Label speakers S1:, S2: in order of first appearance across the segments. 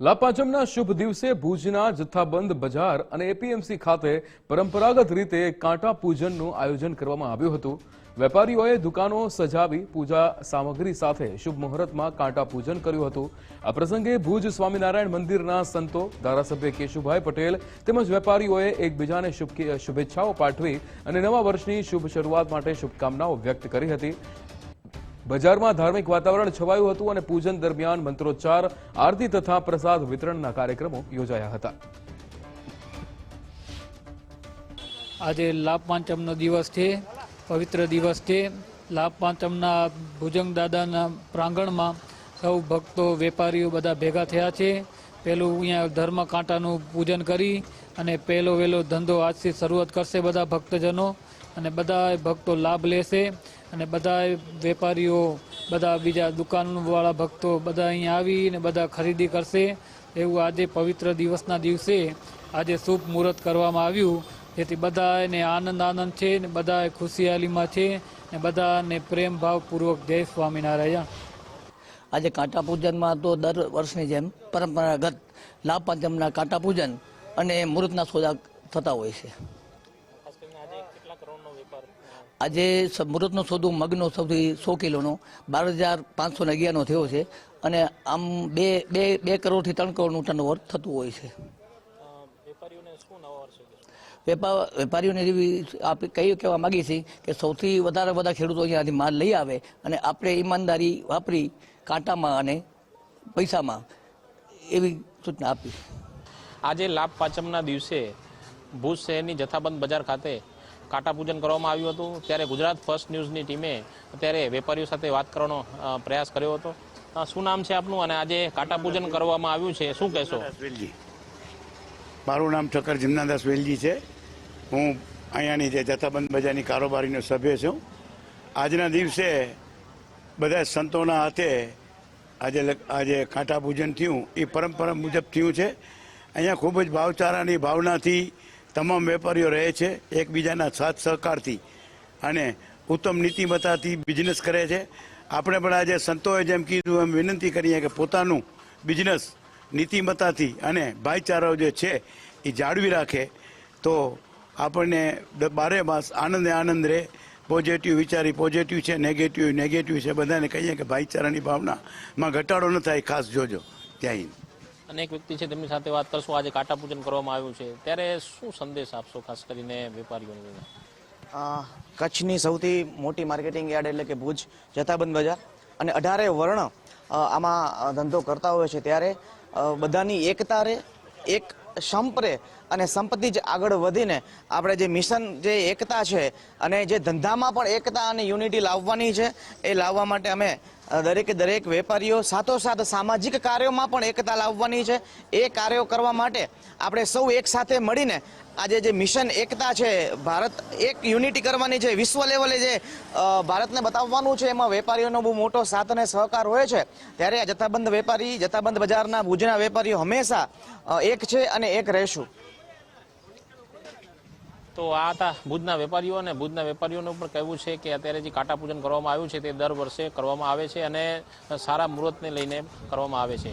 S1: લાપાચમના શુભ દિવસે ભુજના જથ્થાબંધ બજાર અને એપીએમસી ખાતે પરંપરાગત રીતે કાંટા પૂજનનું આયોજન કરવામાં આવ્યું હતું. વેપારીઓએ દુકાનો સજાવી પૂજા સામગ્રી સાથે શુભ મુહૂર્તમાં કાંટા પૂજન કર્યું હતું. આ પ્રસંગે ભુજ સ્વામિનારાયણ મંદિરના સંતો ધારાસભ્ય કેશુભાઈ પટેલ તેમજ વેપારીઓએ એકબીજાને શુભ શુભેચ્છાઓ પાઠવી અને નવા વર્ષની શુભ શરૂઆત માટે શુભકામનાઓ વ્યક્ત કરી હતી. બજારમાં ધાર્મિક વાતાવરણ છવાયું હતું અને પૂજન દરમિયાન મંત્રોચ્ચાર, આરતી તથા પ્રસાદ વિતરણના કાર્યક્રમો યોજાયા હતા.
S2: આજે લાભ પાંચમનો દિવસ છે, પવિત્ર દિવસ છે. લાભ પાંચમના ભુજંગ દાદાના પ્રાંગણમાં સૌ ભક્તો, વેપારીઓ બધા ભેગા થયા છે. પેલું અહીંયા ધર્મ કાંટાનું પૂજન કરી અને પહેલો વહેલો ધંધો આજથી શરૂઆત કરશે બધા ભક્તજનો અને બધા ભક્તો લાભ લેશે. અને બધા વેપારીઓ, બધા બીજા દુકાનવાળા ભક્તો બધા અહીંયા આવીને બધા ખરીદી કરશે. એવું આજે પવિત્ર દિવસના દિવસે આજે શુભ મુહૂર્ત કરવામાં આવ્યું. જેથી બધાને આનંદ આનંદ છે ને બધા ખુશિયાલીમાં છે ને બધાને પ્રેમ ભાવપૂર્વક જય સ્વામિનારાયણ.
S3: આજે કાંટા પૂજનમાં તો દર વર્ષની જેમ પરંપરાગત લાભ પંચમના કાંટા પૂજન અને મુહૂર્તના સોદા થતા હોય છે. આજે મુહૂર્તનો સોદો મગનો સૌથી સો કિલોનો બાર હજાર પાંચસો ને અગિયારનો થયો છે. અને આમ બે બે બે કરોડથી ત્રણ કરોડનું ટર્નઓવર થતું હોય છે. વેપાર વેપારીઓને એવી આપણે કહી કહેવા માગીએ છીએ કે સૌથી વધારે બધા ખેડૂતો અહીંયાથી માલ લઈ આવે અને આપણે ઈમાનદારી વાપરી કાંટામાં અને પૈસામાં એવી સૂચના આપી.
S4: આજે લાભ પાંચમના દિવસે ભુજ શહેરની જથ્થાબંધ બજાર ખાતે કાંટા પૂજન કરવામાં આવ્યું હતું. ત્યારે ગુજરાત ફર્સ્ટ ન્યૂઝની ટીમે અત્યારે વેપારીઓ સાથે વાત કરવાનો પ્રયાસ કર્યો હતો. શું નામ છે આપનું? અને આજે કાંટા પૂજન કરવામાં આવ્યું છે. શું કહેશો?
S5: વેલજી. મારું નામ ઠક્કર જિમનાદાસ વેલજી છે. હું અહીંયાની જે જથ્થાબંધ બજારની કારોબારીનો સભ્ય છું. આજના દિવસે બધા સંતોના હાથે આજે આજે કાંટા પૂજન થયું. એ પરંપરા મુજબ થયું છે. અહીંયા ખૂબ જ ભાવચારાની ભાવનાથી તમામ વેપારીઓ રહે છે, એકબીજાના સાથ સહકારથી. અને ઉત્તમ નીતિમત્તાથી બિઝનેસ કરે છે. આપણે પણ આજે સંતોએ જેમ કીધું, એમ વિનંતી કરીએ કે પોતાનું બિઝનેસ નીતિમત્તાથી અને ભાઈચારો જે છે, એ જાળવી રાખે. તો આપણને બારે માસ આનંદે આનંદ રહે. પોઝિટિવ વિચારી પોઝિટિવ છે નેગેટિવ નેગેટિવ છે. બધાને કહીએ કે ભાઈચારાની ભાવનામાં ઘટાડો ન થાય, ખાસ જોજો. ત્યાં
S4: અનેક વ્યક્તિ છે તેમની સાથે વાત કરશું. આજે કાટા પૂજન કરવામાં આવ્યું છે. ત્યારે શું સંદેશ આપશો, ખાસ કરીને વેપારીઓને
S6: કચ્છની સૌથી મોટી માર્કેટિંગ યાર્ડ એટલે કે ભુજ, જથ્થાબંધ બજાર. અને અઢારે વર્ણ આમાં ધંધો કરતા હોય છે. ત્યારે બધાની એકતા રહે એક સંપરે અને સંપત્તિ જ આગળ વધીને આપણે જે મિશન, જે એકતા છે અને જે ધંધામાં પણ એકતા અને યુનિટી લાવવાની છે, એ લાવવા માટે અમે દરેકે દરેક વેપારીઓ સાથોસાથ સામાજિક કાર્યોમાં પણ એકતા લાવવાની છે. એ કાર્યો કરવા માટે આપણે સૌ એક સાથે મળીને આજે જે મિશન એકતા છે, ભારત એક યુનિટી કરવાની છે, વિશ્વ લેવલે જે ભારતને બતાવવાનું છે, એમાં વેપારીઓનો બહુ મોટો સાથ અને સહકાર હોય છે. ત્યારે જથ્થાબંધ વેપારી, જથ્થાબંધ બજારના ભુજના વેપારીઓ હંમેશા એક છે અને એક રહેશું.
S4: તો આ હતા ભુજના વેપારીઓ અને ભુજના વેપારીઓનું પણ કહેવું છે કે અત્યારે જે કાંટા પૂજન કરવામાં આવ્યું છે તે દર વર્ષે કરવામાં આવે છે અને સારા મુહૂર્તને લઈને કરવામાં આવે છે.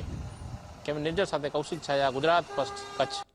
S4: કેમ નિર્જર સાથે કૌશિક છાયા, ગુજરાત ફર્સ્ટ કચ્છ.